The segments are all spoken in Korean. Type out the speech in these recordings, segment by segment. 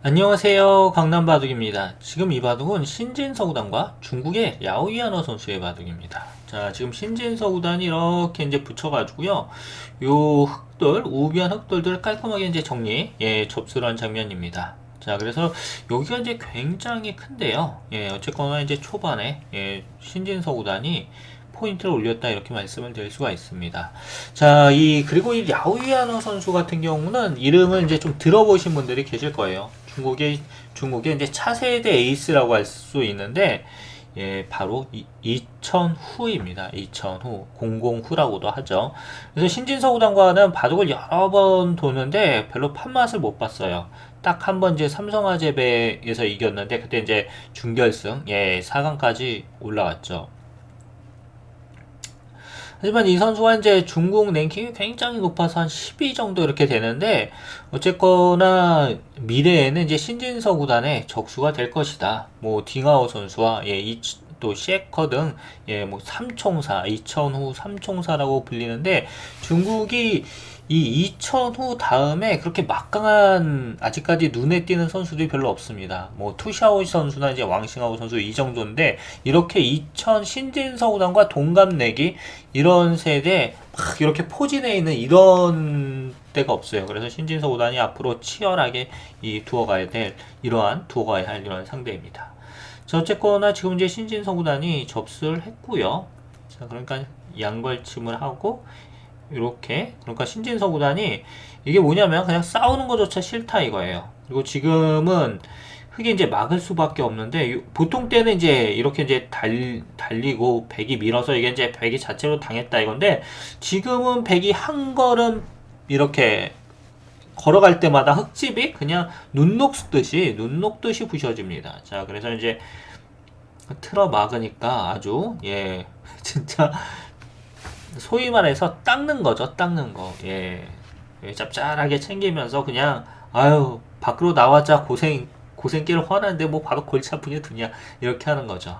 안녕하세요. 강남바둑입니다. 지금 이 바둑은 신진서 구단과 중국의 야오이아너 선수의 바둑입니다. 자, 지금 신진서 구단이 이렇게 이제 붙여가지고요. 요 흑돌, 우비한 흑돌들을 깔끔하게 이제 정리, 예, 접수를 한 장면입니다. 자, 그래서 여기가 이제 굉장히 큰데요. 예, 어쨌거나 이제 초반에, 예, 신진서 구단이 포인트를 올렸다 이렇게 말씀을 드릴 수가 있습니다. 자, 이 그리고 이 야오이아너 선수 같은 경우는 이름을 이제 좀 들어보신 분들이 계실 거예요. 중국의 중국의 이제 차세대 에이스라고 할 수 있는데 예, 바로 이, 2000 후입니다. 2000 후, 00 후라고도 하죠. 그래서 신진서 구단과는 바둑을 여러 번 도는데 별로 판맛을 못 봤어요. 딱 한 번 이제 삼성화재배에서 이겼는데 그때 이제 준결승, 예, 4강까지 올라왔죠. 하지만 이 선수가 이제 중국 랭킹이 굉장히 높아서 한 10위 정도 이렇게 되는데 어쨌거나 미래에는 이제 신진서 구단의 적수가 될 것이다. 뭐 딩하오 선수와 예, 이, 또 시에커 등 예, 뭐 삼총사, 이천후 삼총사라고 불리는데 중국이 이 2000후 다음에 그렇게 막강한 아직까지 눈에 띄는 선수들이 별로 없습니다. 뭐 투샤오 선수나 이제 왕싱하오 선수 이 정도인데 이렇게 2000 신진서구단과 동갑내기 이런 세대 막 이렇게 포진해 있는 이런 때가 없어요. 그래서 신진서구단이 앞으로 치열하게 이 두어가야 될 이러한 두어가야 할 이러한 상대입니다. 자, 어쨌거나 지금 이제 신진서구단이 접수를 했고요. 자, 그러니까 양벌침을 하고 이렇게 그러니까 신진서 구단이 이게 뭐냐면 그냥 싸우는 것조차 싫다 이거예요. 그리고 지금은 흑이 이제 막을 수밖에 없는데 요- 보통 때는 이제 이렇게 이제 달, 달리고 백이 밀어서 이게 이제 백이 자체로 당했다 이건데 지금은 백이 한 걸음 이렇게 걸어갈 때마다 흙집이 그냥 눈 녹듯이 눈 녹듯이 부셔집니다. 자 그래서 이제 틀어 막으니까 아주 예 진짜 소위 말해서 닦는 거죠, 닦는 거. 예. 예, 짭짤하게 챙기면서 그냥, 아유, 밖으로 나왔자 고생, 고생길을 화나는데 뭐 바로 골치 아프냐 드냐, 이렇게 하는 거죠.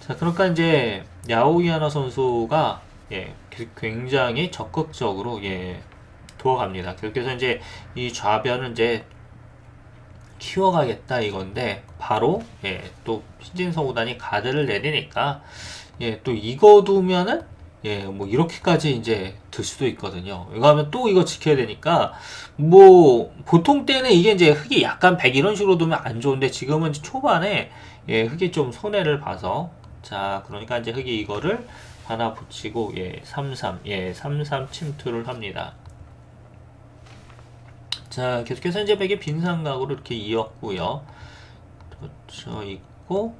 자, 그러니까 이제, 야오이아나 선수가, 예, 그- 굉장히 적극적으로, 예, 도어갑니다. 그렇게 해서 이제, 이 좌변을 이제, 키워가겠다 이건데, 바로, 예, 또, 신진서 구단이 가드를 내리니까, 예, 또 이거 두면은, 예, 뭐 이렇게까지 이제 들 수도 있거든요. 이거 하면 또 이거 지켜야 되니까 뭐 보통 때는 이게 이제 흙이 약간 백 이런 식으로 두면 안 좋은데 지금은 초반에 예, 흙이 좀 손해를 봐서 자, 그러니까 이제 흙이 이거를 하나 붙이고 예, 33 예, 33 침투를 합니다. 자, 계속해서 이제 백의 빈삼각으로 이렇게 이었고요. 그렇죠. 있고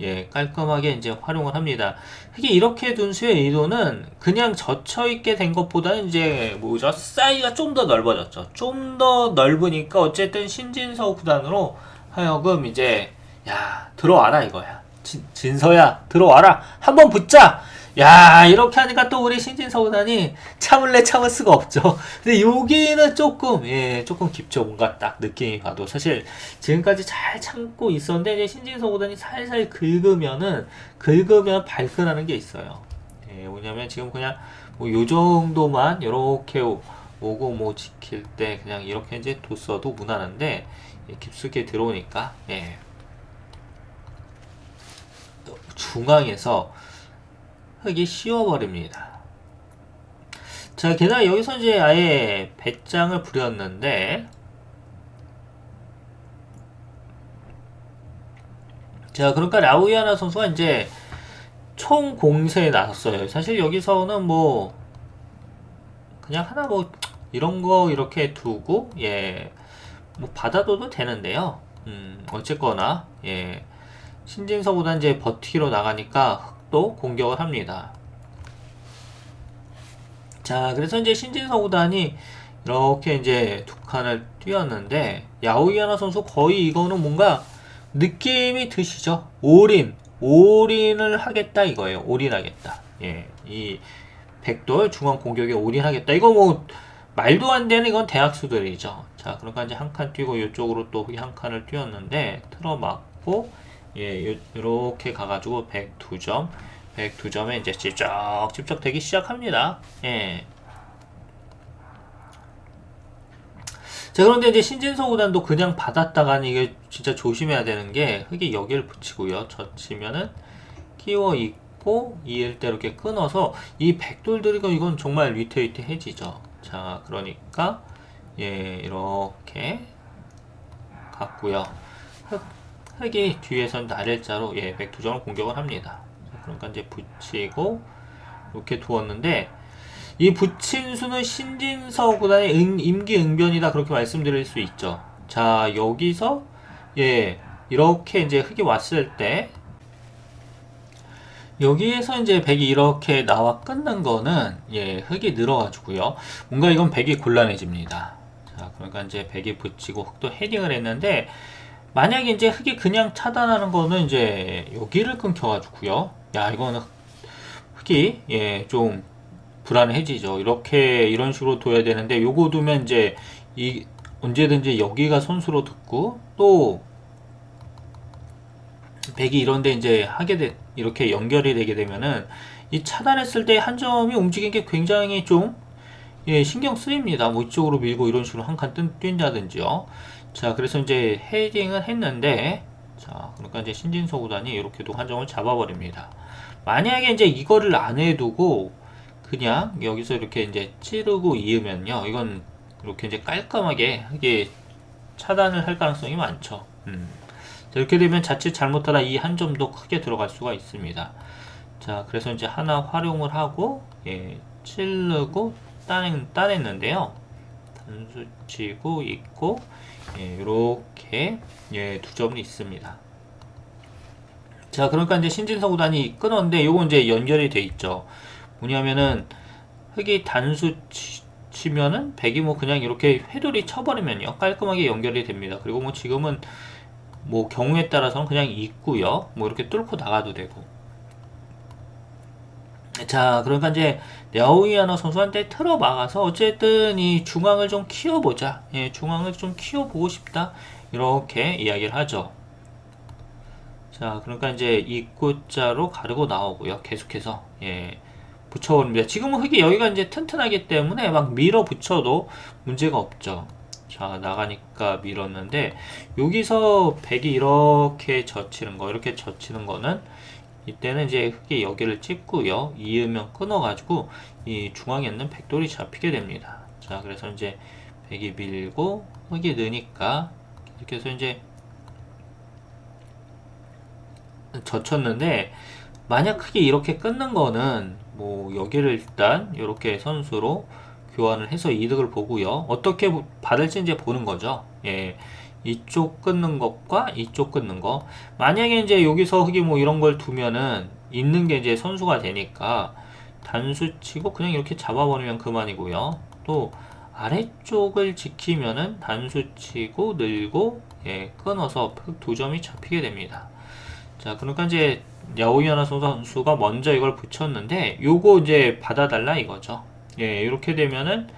예, 깔끔하게 이제 활용을 합니다. 이게 이렇게 둔 수의 의도는 그냥 젖혀 있게 된 것보다는 이제 뭐죠? 사이즈가 좀 더 넓어졌죠. 좀 더 넓으니까 어쨌든 신진서 구단으로 하여금 이제 야 들어와라 이거야. 진, 진서야 들어와라. 한번 붙자. 야 이렇게 하니까 또 우리 신진서 구단이 참을래 참을 수가 없죠. 근데 여기는 조금 예 조금 깊죠. 뭔가 딱 느낌이 봐도 사실 지금까지 잘 참고 있었는데 이제 신진서 구단이 살살 긁으면은 긁으면 발끈하는 게 있어요. 예, 뭐냐면 지금 그냥 뭐 요 정도만 이렇게 오- 오고 뭐 지킬 때 그냥 이렇게 이제 뒀어도 무난한데 예, 깊숙이 들어오니까 예. 중앙에서 흙이 씌워버립니다. 자, 게다가 여기서 이제 아예 배짱을 부렸는데 자, 그러니까 라우이아나 선수가 이제 총 공세에 나섰어요. 사실 여기서는 뭐 그냥 하나 뭐 이런 거 이렇게 두고 예, 뭐 받아둬도 되는데요. 음, 어쨌거나 예, 신진서보다 이제 버티기로 나가니까 흑도 공격을 합니다. 자, 그래서 이제 신진서 구단이 이렇게 이제 두 칸을 뛰었는데 야오이아나 선수 거의 이거는 뭔가 느낌이 드시죠? 올인, 올인을 하겠다 이거예요. 올인하겠다. 예, 이 백돌 중앙 공격에 올인하겠다. 이거 뭐 말도 안 되는 이건 대학수들이죠. 자, 그러니까 이제 한 칸 뛰고 이쪽으로 또 한 칸을 뛰었는데 틀어 막고 예, 요- 요렇게 가가지고 102점, 102점에 이제 집적 집적되기 시작합니다. 예. 자, 그런데 이제 신진서 구단도 그냥 받았다가는 이게 진짜 조심해야 되는 게 흙이 여기를 붙이고요. 젖히면은 끼워 있고 때 이렇게 끊어서 이 백돌들이가 이건 정말 위태위태해지죠. 자, 그러니까 예, 이렇게 갔고요. 흙, 흙이 뒤에선 나를자로 예, 백두정을 공격을 합니다. 자, 그러니까 이제 붙이고 이렇게 두었는데 이 붙인 수는 신진서 구단의 응- 임기응변이다 그렇게 말씀드릴 수 있죠. 자 여기서 예 이렇게 이제 흙이 왔을 때 여기에서 이제 백이 이렇게 나와 끊는 거는 예 흙이 늘어가지고요. 뭔가 이건 백이 곤란해집니다. 자 그러니까 이제 백이 붙이고 흙도 헤딩을 했는데 만약에 이제 흙이 그냥 차단하는 거는 이제 여기를 끊겨가지고요. 야 이거는 흙이 예 좀 불안해지죠. 이렇게 이런 식으로 둬야 되는데 요거 두면 이제 이 언제든지 여기가 선수로 듣고 또 백이 이런데 이제 하게 돼 이렇게 연결이 되게 되면은 이 차단했을 때 한 점이 움직인 게 굉장히 좀 예, 신경 쓰입니다. 뭐 이쪽으로 밀고 이런 식으로 한 칸 뛴다든지요. 자, 그래서 이제 헤딩을 했는데 자, 그러니까 이제 신진서 구단이 이렇게도 한 점을 잡아버립니다. 만약에 이제 이거를 안 해두고 그냥 여기서 이렇게 이제 찌르고 이으면요. 이건 이렇게 이제 깔끔하게 이게 차단을 할 가능성이 많죠. 음. 자, 이렇게 되면 자칫 잘못하다 이 한 점도 크게 들어갈 수가 있습니다. 자, 그래서 이제 하나 활용을 하고, 예, 찌르고 따낸, 따냈는데요. 단수 치고 있고, 예, 요렇게, 예, 두 점이 있습니다. 자, 그러니까 이제 신진서 구단이 끊었는데, 요거 이제 연결이 돼 있죠. 뭐냐면은, 흙이 단수 치, 치면은, 백이 뭐 그냥 이렇게 회돌이 쳐버리면요. 깔끔하게 연결이 됩니다. 그리고 뭐 지금은 뭐 경우에 따라서는 그냥 있고요. 뭐 이렇게 뚫고 나가도 되고. 자, 그러니까 이제 랴오이아나 선수한테 틀어 막아서 어쨌든 이 중앙을 좀 키워보자. 예, 중앙을 좀 키워보고 싶다. 이렇게 이야기를 하죠. 자, 그러니까 이제 입구자로 가르고 나오고요. 계속해서 예, 붙여버립니다. 지금은 흙이 여기가 이제 튼튼하기 때문에 막 밀어 붙여도 문제가 없죠. 자, 나가니까 밀었는데 여기서 백이 이렇게 젖히는 거, 이렇게 젖히는 거는 이때는 이제 흙이 여기를 찍고요. 이으면 끊어가지고 이 중앙에 있는 백돌이 잡히게 됩니다. 자, 그래서 이제 백이 밀고 흙이 느니까 이렇게 해서 이제 젖혔는데 만약 흙이 이렇게 끊는 거는 뭐 여기를 일단 이렇게 선수로 교환을 해서 이득을 보고요. 어떻게 받을지 이제 보는 거죠. 예. 이쪽 끊는 것과 이쪽 끊는 거. 만약에 이제 여기서 흙이 뭐 이런 걸 두면은 있는 게 이제 선수가 되니까 단수 치고 그냥 이렇게 잡아버리면 그만이고요. 또 아래쪽을 지키면은 단수 치고 늘고 예, 끊어서 흙두 점이 잡히게 됩니다. 자, 그러니까 이제 야오이아나 선수가 먼저 이걸 붙였는데 요거 이제 받아달라 이거죠. 예, 이렇게 되면은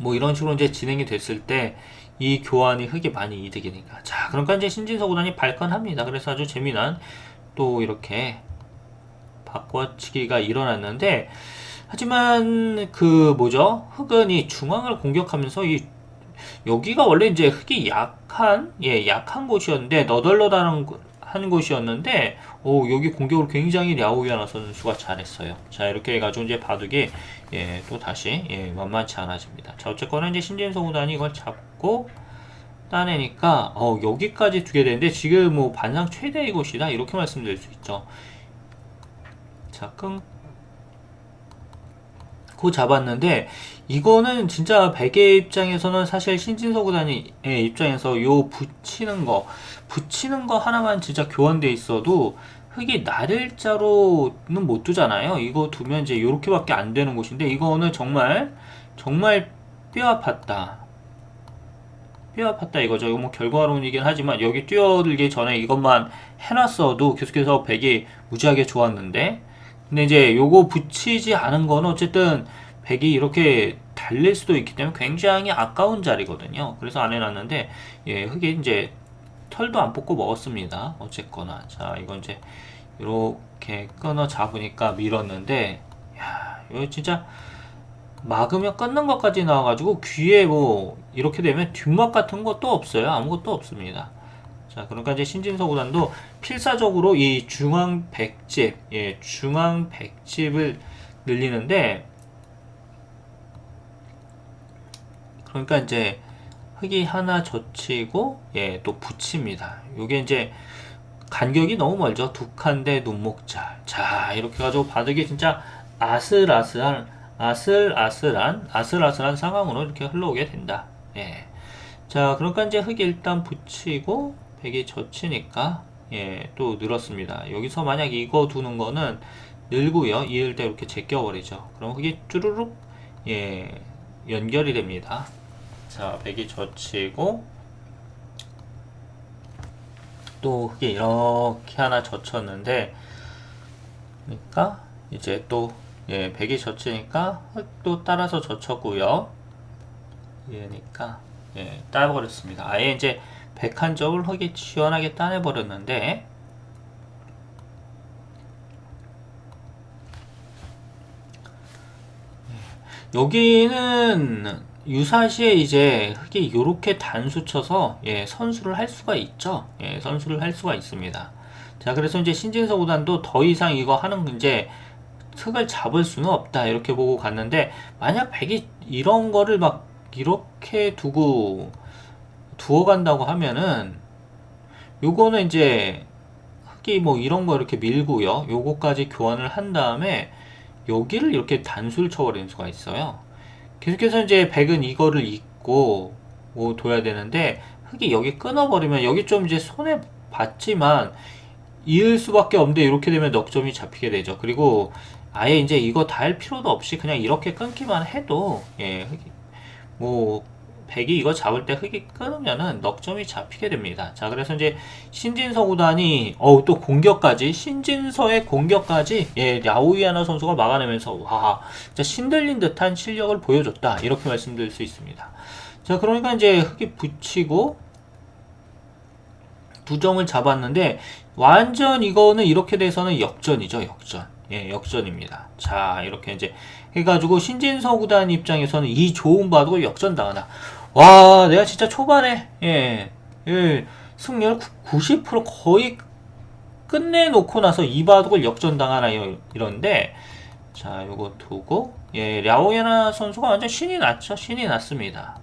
뭐 이런 식으로 이제 진행이 됐을 때 이 교환이 흙이 많이 이득이니까. 자, 그러니까 이제 신진서 구단이 발끈합니다. 그래서 아주 재미난 또 이렇게 바꿔치기가 일어났는데 하지만 그 뭐죠? 흙은 이 중앙을 공격하면서 이 여기가 원래 이제 흙이 약한 예 약한 곳이었는데 너덜너덜한 곳이었는데 오 여기 공격을 굉장히 랴오이아나 선수가 잘했어요. 자 이렇게 해가지고 이제 바둑이 예 또 다시 예 만만치 않아집니다. 자 어쨌거나 이제 신진서 구단이 이걸 잡고 따내니까 어 여기까지 두게 되는데 지금 뭐 반상 최대의 곳이다 이렇게 말씀드릴 수 있죠. 자 끊. 고 잡았는데 이거는 진짜 베개 입장에서는 사실 신진서 구단의 입장에서 요 붙이는 거 붙이는 거 하나만 진짜 교환돼 있어도 흙이 나를자로는 못 두잖아요. 이거 두면 이제 요렇게밖에 안 되는 곳인데 이거는 정말 정말 뼈 아팠다. 뼈 아팠다 이거죠. 이거 뭐 결과론이긴 하지만 여기 뛰어들기 전에 이것만 해놨어도 계속해서 백이 무지하게 좋았는데 근데 이제 요거 붙이지 않은 거는 어쨌든 백이 이렇게 달릴 수도 있기 때문에 굉장히 아까운 자리거든요. 그래서 안 해놨는데 예, 흙이 이제 털도 안 뽑고 먹었습니다. 어쨌거나 자 이건 이제 이렇게 끊어 잡으니까 밀었는데 야 이거 진짜 막으면 끊는 것까지 나와가지고 귀에 뭐 이렇게 되면 뒷맛 같은 것도 없어요. 아무것도 없습니다. 자, 그러니까 이제 신진서 구단도 필사적으로 이 중앙 백집, 예, 중앙 백집을 늘리는데 그러니까 이제 흙이 하나 젖히고 예, 또 붙입니다. 요게 이제 간격이 너무 멀죠. 두 칸대 눈목자. 자, 이렇게 가지고 바닥이 진짜 아슬아슬한 아슬아슬한 아슬아슬한 상황으로 이렇게 흘러오게 된다. 예. 자, 그러니까 이제 흙이 일단 붙이고 백이 젖히니까 예, 또 늘었습니다. 여기서 만약 이거 두는 거는 늘고요. 이을 때 이렇게 제껴버리죠. 그럼 흙이 쭈루룩 예, 연결이 됩니다. 자, 백이 젖히고 또 흙이 이렇게 하나 젖혔는데 그러니까 이제 또 예, 백이 젖히니까 흙도 따라서 젖혔고요. 얘니까 예, 따버렸습니다. 아예 이제 백한 점을 흙이 시원하게 따내버렸는데 여기는 유사시에 이제 흙이 요렇게 단수 쳐서 예, 선수를 할 수가 있죠. 예, 선수를 할 수가 있습니다. 자, 그래서 이제 신진서 구단도 더 이상 이거 하는 이제 흙을 잡을 수는 없다 이렇게 보고 갔는데 만약 백이 이런 거를 막 이렇게 두고 두어 간다고 하면은 요거는 이제 흙이 뭐 이런 거 이렇게 밀고요. 요거까지 교환을 한 다음에 여기를 이렇게 단수를 쳐버리는 수가 있어요. 계속해서 이제 백은 이거를 잊고 뭐 둬야 되는데 흙이 여기 끊어버리면 여기 좀 이제 손에 받지만 이을 수밖에 없는데 이렇게 되면 넉점이 잡히게 되죠. 그리고 아예 이제 이거 다할 필요도 없이 그냥 이렇게 끊기만 해도 예, 뭐 백이 이거 잡을 때 흙이 끊으면은 넉점이 잡히게 됩니다. 자, 그래서 이제 신진서 구단이 어우 또 공격까지 신진서의 공격까지 예, 야오이아나 선수가 막아내면서 와, 진짜 신들린 듯한 실력을 보여줬다. 이렇게 말씀드릴 수 있습니다. 자, 그러니까 이제 흙이 붙이고 두 점을 잡았는데 완전 이거는 이렇게 돼서는 역전이죠, 역전. 예, 역전입니다. 자, 이렇게 이제 해가지고 신진서 구단 입장에서는 이 좋은 바둑을 역전당하나. 와, 내가 진짜 초반에, 예, 예, 승률 90% 거의 끝내놓고 나서 이 바둑을 역전당하나, 이- 이런데, 자, 요거 두고, 예, 랴오야나 선수가 완전 신이 났죠. 신이 났습니다.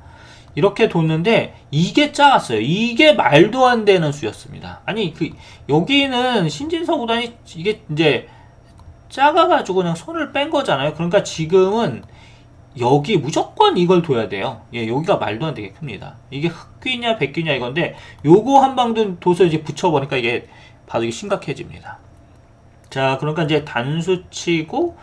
이렇게 뒀는데 이게 작았어요. 이게 말도 안 되는 수였습니다. 아니 그 여기는 신진서 구단이 이게 이제 작아가지고 그냥 손을 뺀 거잖아요. 그러니까 지금은 여기 무조건 이걸 둬야 돼요. 예, 여기가 말도 안 되게 큽니다. 이게 흑귀냐 백귀냐 이건데 요거 한 방도 둬서 이제 붙여보니까 이게 바둑이 심각해집니다. 자, 그러니까 이제 단수 치고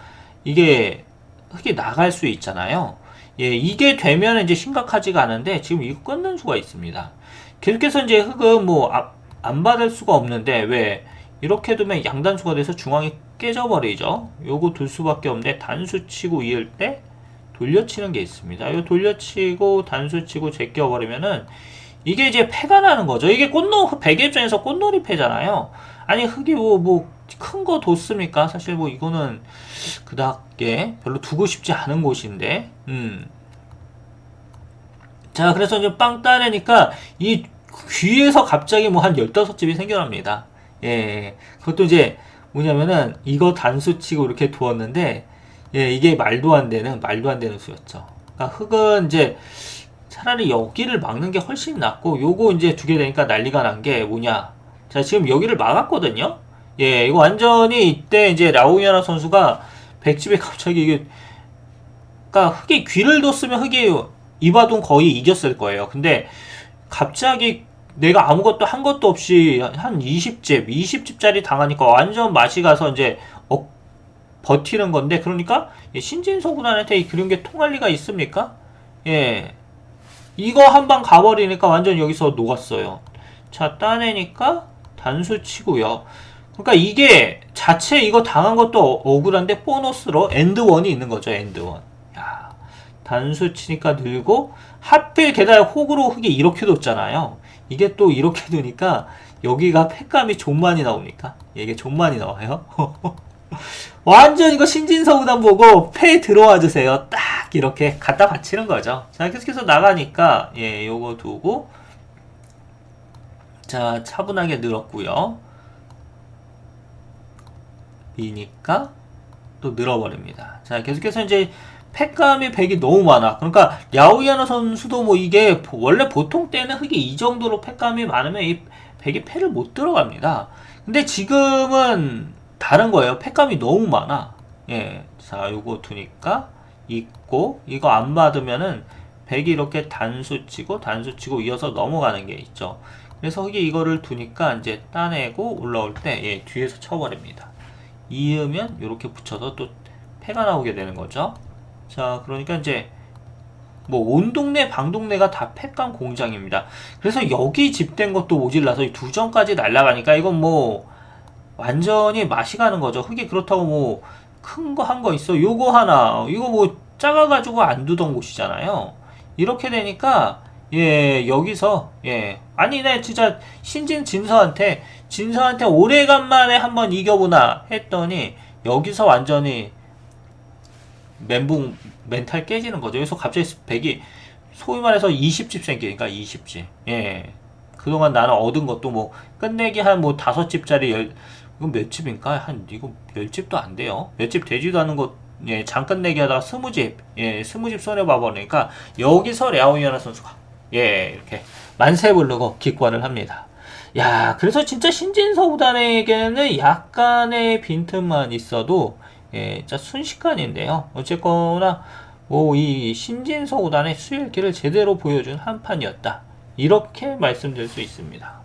이게 흙이 나갈 수 있잖아요. 예, 이게 되면 이제 심각하지가 않은데 지금 이거 끊는 수가 있습니다. 계속해서 이제 흙은 뭐 안 받을 수가 없는데 왜 이렇게 두면 양단수가 돼서 중앙이 깨져버리죠. 요거 둘 수밖에 없는데 단수 치고 이을 때 돌려치는 게 있습니다. 요 돌려치고 단수 치고 제껴버리면은 이게 이제 패가 나는 거죠. 이게 꽃놀 백의 입장에서 꽃놀이 패잖아요. 아니 흙이 뭐큰 거 뒀습니까? 사실 뭐 이거는 그닥에 별로 두고 싶지 않은 곳인데, 음. 자, 그래서 이제 빵 따내니까 이 귀에서 갑자기 뭐 한 15집이 생겨납니다. 예, 그것도 이제 뭐냐면은 이거 단수 치고 이렇게 두었는데, 예, 이게 말도 안 되는, 말도 안 되는 수였죠. 그러니까 흙은 이제 차라리 여기를 막는 게 훨씬 낫고, 요거 이제 두게 되니까 난리가 난 게 뭐냐. 자, 지금 여기를 막았거든요? 예, 이거 완전히 이때 이제 라오이아나 선수가 백집에 갑자기 이게, 그니까 흙이 귀를 뒀으면 흙이 이바돈 거의 이겼을 거예요. 근데 갑자기 내가 아무것도 한 것도 없이 한 20집, 20집짜리 당하니까 완전 맛이 가서 이제 어, 버티는 건데 그러니까 신진서 구단한테 그런 게 통할 리가 있습니까? 예. 이거 한 방 가버리니까 완전 여기서 녹았어요. 자, 따내니까 단수 치고요. 그러니까 이게 자체 이거 당한 것도 어- 억울한데 보너스로 엔드원이 있는 거죠, 엔드원. 야, 단수 치니까 늘고 하필 게다가 혹으로 흙이 이렇게 뒀잖아요. 이게 또 이렇게 두니까 여기가 팩감이 좀 많이 나옵니까? 이게 좀 많이 나와요. 완전 이거 신진서 구단 보고 패 들어와 주세요. 딱딱 이렇게 갖다 바치는 거죠. 자, 계속해서 나가니까, 예, 요거 두고, 자, 차분하게 늘었고요 미니까 또 늘어버립니다. 자, 계속해서 이제 팩감의 백이 너무 많아. 그러니까 야오야나 선수도 뭐 이게 원래 보통 때는 흙이 이 정도로 팩감이 많으면 이 백이 패를 못 들어갑니다. 근데 지금은 다른 거예요. 팩감이 너무 많아. 예. 자, 요거 두니까 있고 이거 안 받으면은 백이 이렇게 단수 치고 단수 치고 이어서 넘어가는 게 있죠. 그래서 흙이 이거를 두니까 이제 따내고 올라올 때 예, 뒤에서 쳐버립니다. 이으면 이렇게 붙여서 또 패가 나오게 되는 거죠. 자, 그러니까 이제 뭐온 동네 방 동네가 다 팩감 공장입니다. 그래서 여기 집된 것도 모질라서 이두 점까지 날아가니까 이건 뭐 완전히 맛이 가는 거죠. 흙이 그렇다고 뭐 큰 거한거 있어. 요거 하나 이거 뭐 작아가지고 안 두던 곳이잖아요. 이렇게 되니까 예 여기서 예 아니 네 진짜 신진 진서한테 진서한테 오래간만에 한번 이겨보나 했더니 여기서 완전히 멘붕 멘탈 깨지는 거죠. 그래서 갑자기 백이 소위 말해서 20집 생기니까 20집. 예. 그동안 나는 얻은 것도 뭐 끝내기 한 뭐 다섯 집짜리 열 이건 몇 집인가? 한 이거 열 집도 안 돼요. 몇 집 되지도 않은 것 예, 잠깐 내기 하다가 스무 집, 예, 스무 집 손해 봐버리니까 여기서 랴오이아나 선수가 예, 이렇게 만세 부르고 기권을 합니다. 야, 그래서 진짜 신진서구단에게는 약간의 빈틈만 있어도 예, 진짜 순식간인데요. 어쨌거나 뭐 이 신진서구단의 수일기를 제대로 보여준 한 판이었다. 이렇게 말씀드릴 수 있습니다.